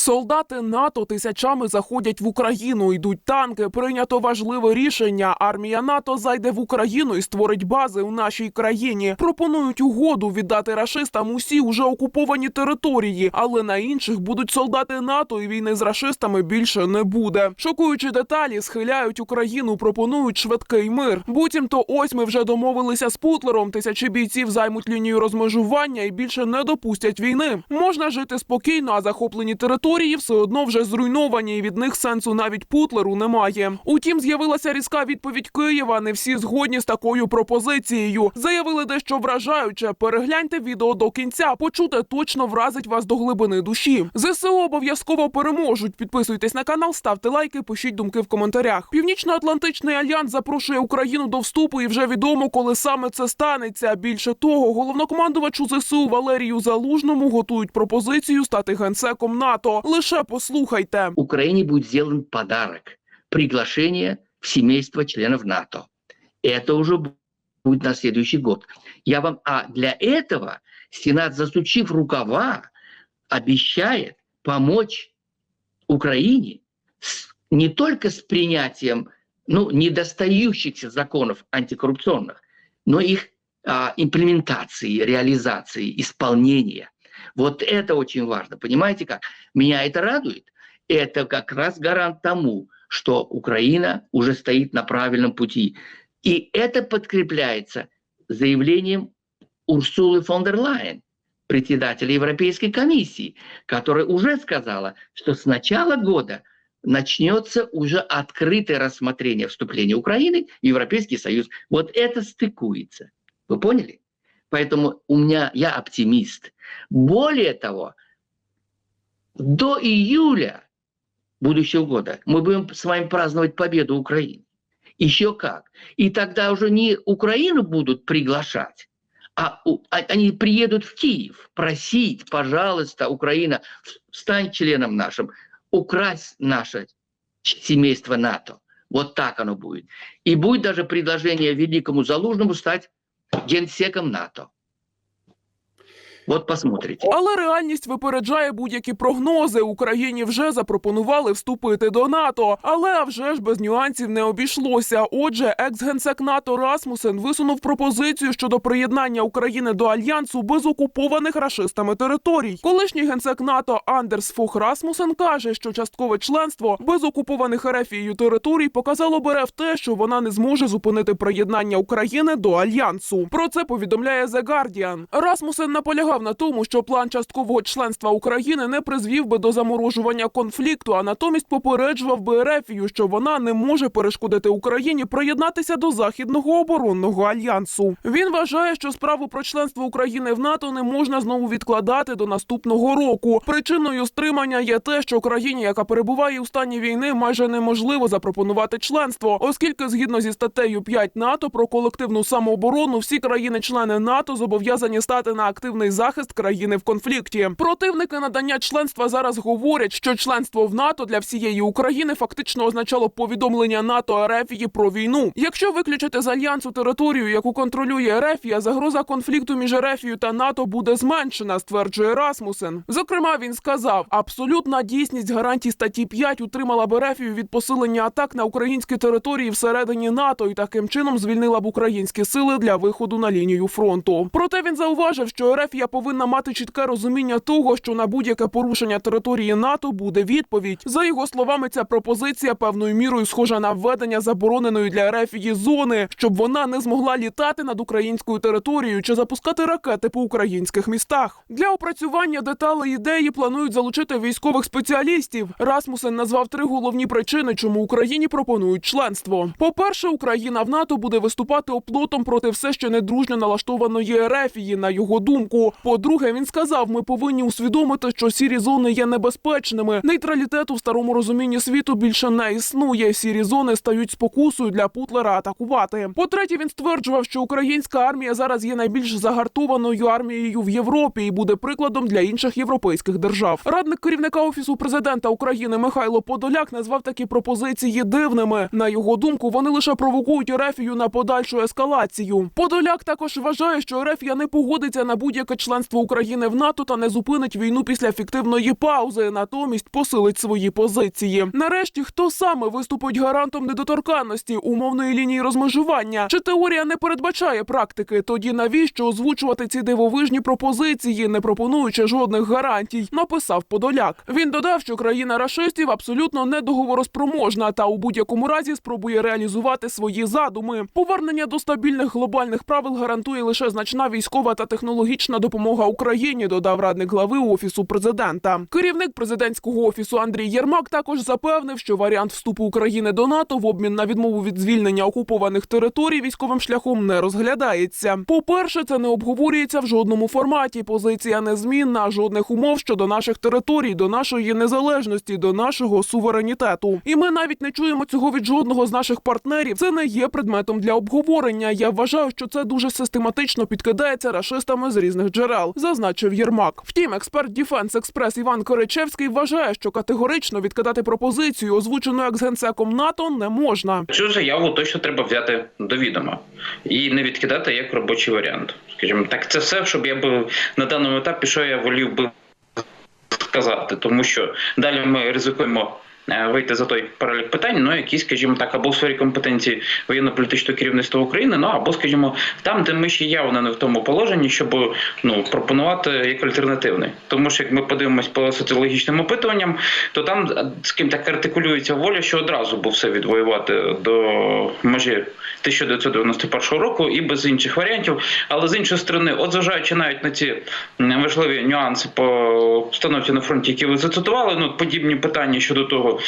Солдати НАТО тисячами заходять в Україну. Йдуть танки. Прийнято важливе рішення. Армія НАТО зайде в Україну і створить бази у нашій країні. Пропонують угоду віддати рашистам усі уже окуповані території, але на інших будуть солдати НАТО, і війни з рашистами більше не буде. Шокуючі деталі схиляють Україну, пропонують швидкий мир. Буцімто ось ми вже домовилися з Путлером. Тисячі бійців займуть лінію розмежування і більше не допустять війни. Можна жити спокійно, а захоплені території все одно вже зруйновані, і від них сенсу навіть Путлеру немає. Утім, з'явилася різка відповідь Києва. Не всі згодні з такою пропозицією. Заявили дещо вражаюче. Перегляньте відео до кінця. Почуте точно вразить вас до глибини душі. ЗСУ обов'язково переможуть. Підписуйтесь на канал, ставте лайки, пишіть думки в коментарях. Північно-Атлантичний альянс запрошує Україну до вступу, і вже відомо, коли саме це станеться. Більше того, головнокомандувачу ЗСУ Валерію Залужному готують пропозицію стати генсеком НАТО. Лише послухайте. Украине будет сделан подарок – приглашение в семейство членов НАТО. Это уже бу- будет на следующий год. Я вам, а для этого Сенат, засучив рукава, обещает помочь Украине с- не только с принятием ну, недостающихся законов антикоррупционных, но их а, имплементации, реализации, исполнения. Вот это очень важно. Понимаете как? Меня это радует. Это как раз гарант тому, что Украина уже стоит на правильном пути. И это подкрепляется заявлением Урсулы фон дер Лайен, председателя Европейской комиссии, которая уже сказала, что с начала года начнется уже открытое рассмотрение вступления Украины в Европейский Союз. Вот это стыкуется. Вы поняли? Поэтому у меня, я оптимист. Более того, до июля будущего года мы будем с вами праздновать победу Украины. Еще как. И тогда уже не Украину будут приглашать, а а- они приедут в Киев просить, пожалуйста, Украина, стань членом нашим, украсть наше семейство НАТО. Вот так оно будет. И будет даже предложение великому Залужному стать генсеком НАТО. Вот посмотрите. Але реальність випереджає будь-які прогнози. Україні вже запропонували вступити до НАТО. Але а вже ж без нюансів не обійшлося. Отже, екс-генсек НАТО Расмусен висунув пропозицію щодо приєднання України до альянсу без окупованих рашистами територій. Колишній генсек НАТО Андерс Фух Расмусен каже, що часткове членство без окупованих Ерефією територій показало бере в те, що вона не зможе зупинити приєднання України до альянсу. Про це повідомляє The Guardian. Расмусен наполягав на тому, що план часткового членства України не призвів би до заморожування конфлікту, а натомість попереджував би Ерефію, що вона не може перешкодити Україні приєднатися до західного оборонного альянсу. Він вважає, що справу про членство України в НАТО не можна знову відкладати до наступного року. Причиною стримання є те, що країні, яка перебуває у стані війни, майже неможливо запропонувати членство, оскільки згідно зі статтею 5 НАТО про колективну самооборону всі країни-члени НАТО зобов'язані стати на активний захист країни в конфлікті. Противники надання членства зараз говорять, що членство в НАТО для всієї України фактично означало повідомлення НАТО РФ про війну. Якщо виключити з альянсу територію, яку контролює РФ, загроза конфлікту між РФ та НАТО буде зменшена, стверджує Расмусен. Зокрема, він сказав: абсолютна дійсність гарантій статті 5 утримала б РФ від посилення атак на українські території всередині НАТО і таким чином звільнила б українські сили для виходу на лінію фронту. Проте він зауважив, що РФ повинна мати чітке розуміння того, що на будь-яке порушення території НАТО буде відповідь. За його словами, ця пропозиція певною мірою схожа на введення забороненої для РФ зони, щоб вона не змогла літати над українською територією чи запускати ракети по українських містах. Для опрацювання деталей ідеї планують залучити військових спеціалістів. Расмусен назвав три головні причини, чому Україні пропонують членство. По-перше, Україна в НАТО буде виступати оплотом проти все ще недружньо налаштованої Ерефії, на його думку. По-друге, він сказав: ми повинні усвідомити, що сірі зони є небезпечними. Нейтралітету в старому розумінні світу більше не існує. Сірі зони стають спокусою для Путлера атакувати. По-третє, він стверджував, що українська армія зараз є найбільш загартованою армією в Європі і буде прикладом для інших європейських держав. Радник керівника офісу президента України Михайло Подоляк назвав такі пропозиції дивними. На його думку, вони лише провокують Ерефію на подальшу ескалацію. Подоляк також вважає, що Ерефія не погодиться на будь-яке членство членство України в НАТО та не зупинить війну після фіктивної паузи, натомість посилить свої позиції. Нарешті, хто саме виступить гарантом недоторканності умовної лінії розмежування? Чи теорія не передбачає практики? Тоді навіщо озвучувати ці дивовижні пропозиції, не пропонуючи жодних гарантій? Написав Подоляк. Він додав, що країна рашистів абсолютно недоговороспроможна та у будь-якому разі спробує реалізувати свої задуми. Повернення до стабільних глобальних правил гарантує лише значна військова та технологічна допомога Україні. Додав радник глави офісу президента. Керівник президентського офісу Андрій Єрмак також запевнив, що варіант вступу України до НАТО в обмін на відмову від звільнення окупованих територій військовим шляхом не розглядається. По-перше, це не обговорюється в жодному форматі. Позиція незмінна, жодних умов щодо наших територій, до нашої незалежності, до нашого суверенітету. І ми навіть не чуємо цього від жодного з наших партнерів. Це не є предметом для обговорення. Я вважаю, що це дуже систематично підкидається рашистами з різних джерел, зазначив Єрмак. Втім, експерт Діфенс Експрес Іван Коричевський вважає, що категорично відкидати пропозицію, озвучену екс-генсеком НАТО, не можна. Цю заяву точно треба взяти до відома і не відкидати як робочий варіант. Скажімо, так це все, щоб я би на даному етапі, що я волів би сказати, тому що далі ми ризикуємо. Е, Вийти за той перелік питань, ну які, скажімо так, або в сфері компетенції воєнно-політичного керівництва України, ну або, скажімо, там, де ми ще явно не в тому положенні, щоб ну пропонувати як альтернативний. Тому що як ми подивимось по соціологічним опитуванням, то там е, з ким так артикулюється воля, що одразу був все відвоювати до межі 1991 року і без інших варіантів. Але з іншої сторони, от зважаючи навіть на ці важливі нюанси по обстановці на фронті, які ви зацитували, ну подібні питання щодо того.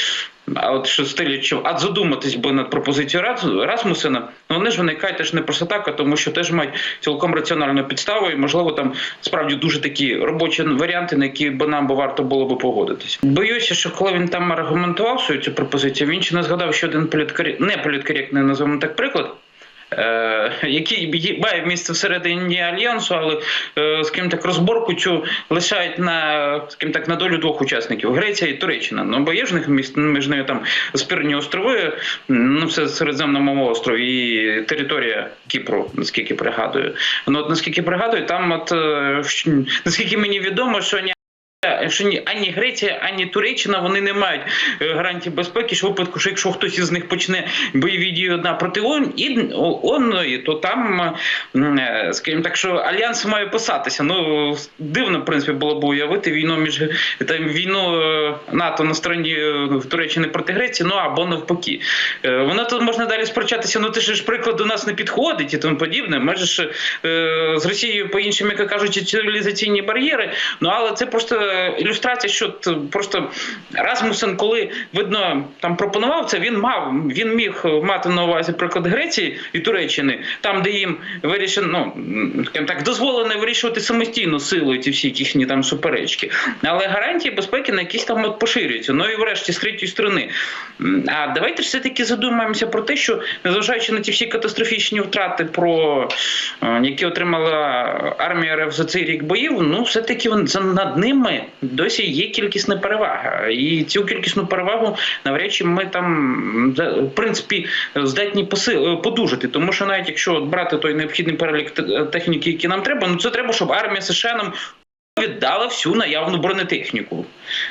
А от що стилі чи а задуматись би над пропозицією Рас- Расмусена, ну вони ж виникають теж не просто так, а тому що теж мають цілком раціональну підставу, і можливо там справді дуже такі робочі варіанти, на які би нам би варто було би погодитись. Боюся, що коли він там аргументував свою цю пропозицію, він ще не згадав що один політкорі... не політкоректний, називаємо так приклад. Е, який має місце всередині альянсу, але е, скажімо так, розборку цю лишають на скажімо так на долю двох учасників Греція і Туреччина. Ну бо є ж них між, між ними там спірні острови, ну все Середземному острові і територія Кіпру, наскільки пригадую. Ну от наскільки пригадую, там от е, наскільки мені відомо, що ні що ні ані Греція, ані Туреччина вони не мають е, гарантій безпеки, що випадку, що якщо хтось із них почне бойові дії одна проти ООН, і ООН, то там, е, скажімо так, що альянс має писатися. Ну дивно, в принципі, було б уявити війну між там війну е, НАТО на стороні е, Туреччини проти Греції, ну або навпаки. Воно тут можна далі сперечатися. Ну ти ж приклад до нас не підходить і тому подібне. Ми ж з Росією по іншим, як кажучи, цивілізаційні бар'єри. Ну але це просто ілюстрація, що просто Расмусен, коли видно там пропонував це, він мав він міг мати на увазі приклад Греції і Туреччини, там де їм вирішено, ну так дозволено вирішувати самостійно силою ці всі їхні там суперечки. Але гарантії безпеки на якісь там от поширюються. Ну і врешті з третьої сторони. А давайте ж все таки задумаємося про те, що незважаючи на ті всі катастрофічні втрати, про е, які отримала армія РФ за цей рік боїв, ну все таки над ними досі є кількісна перевага, і цю кількісну перевагу навряд чи ми там в принципі здатні подужити. подужати. Тому що навіть якщо брати той необхідний перелік техніки, які нам треба, ну це треба, щоб армія США нам віддала всю наявну бронетехніку,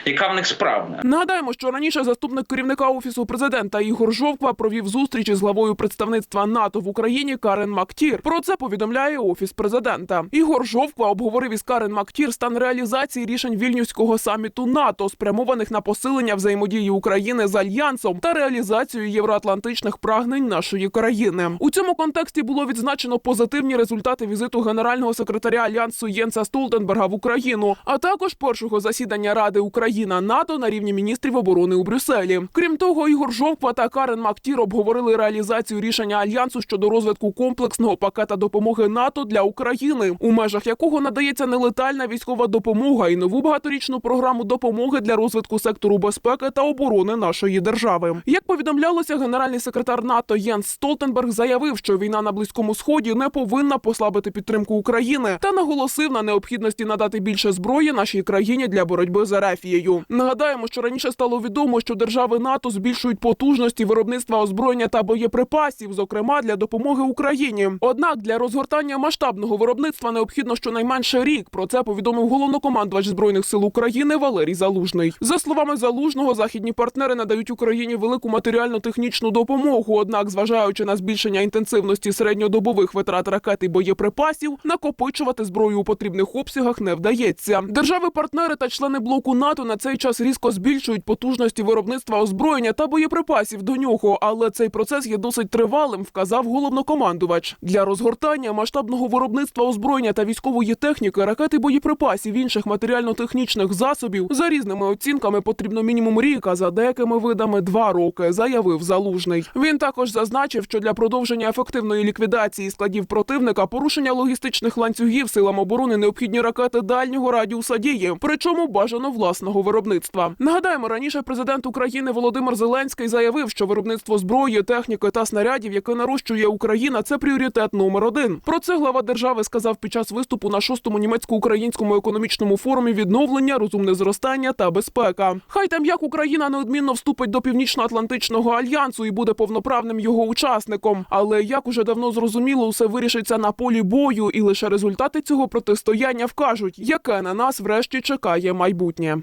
яка в них справна. Нагадаємо, що раніше заступник керівника офісу президента Ігор Жовква провів зустріч із главою представництва НАТО в Україні Карен Мактір. Про це повідомляє офіс президента. Ігор Жовква обговорив із Карен Мактір стан реалізації рішень вільнюського саміту НАТО, спрямованих на посилення взаємодії України з альянсом та реалізацію євроатлантичних прагнень нашої країни. У цьому контексті було відзначено позитивні результати візиту генерального секретаря альянсу Єнса Столтенберга в Україну, а також першого засідання Ради Україна НАТО на рівні міністрів оборони у Брюсселі. Крім того, Ігор Жовква та Карен Мактір обговорили реалізацію рішення альянсу щодо розвитку комплексного пакета допомоги НАТО для України, у межах якого надається нелетальна військова допомога і нову багаторічну програму допомоги для розвитку сектору безпеки та оборони нашої держави. Як повідомлялося, генеральний секретар НАТО Єнс Столтенберг заявив, що війна на близькому сході не повинна послабити підтримку України та наголосив на необхідності надати більше зброї нашій країні для боротьби з Ерефією. Нагадаємо, що раніше стало відомо, що держави НАТО збільшують потужності виробництва озброєння та боєприпасів, зокрема для допомоги Україні. Однак для розгортання масштабного виробництва необхідно щонайменше рік. Про це повідомив головнокомандувач збройних сил України Валерій Залужний. За словами Залужного, західні партнери надають Україні велику матеріально-технічну допомогу. Однак, зважаючи на збільшення інтенсивності середньодобових витрат ракет і боєприпасів, накопичувати зброю у потрібних обсягах не вдається. Держави-партнери та члени блоку НАТО на цей час різко збільшують потужності виробництва озброєння та боєприпасів до нього, але цей процес є досить тривалим, вказав головнокомандувач. Для розгортання масштабного виробництва озброєння та військової техніки, ракет і боєприпасів інших матеріально-технічних засобів за різними оцінками потрібно мінімум рік, а за деякими видами два роки, заявив залужний. Він також зазначив, що для продовження ефективної ліквідації складів противника, порушення логістичних ланцюгів силам оборони необхідні ракети дальнього радіуса дії, причому бажано власного виробництва. Нагадаємо, раніше президент України Володимир Зеленський заявив, що виробництво зброї, техніки та снарядів, яке нарощує Україна, це пріоритет номер один. Про це глава держави сказав під час виступу на шостому німецько-українському економічному форумі відновлення, розумне зростання та безпека. Хай там як Україна неодмінно вступить до північно-атлантичного альянсу і буде повноправним його учасником. Але як уже давно зрозуміло, усе вирішиться на полі бою, і лише результати цього протистояння вкажуть, яке на нас врешті чекає майбутнє.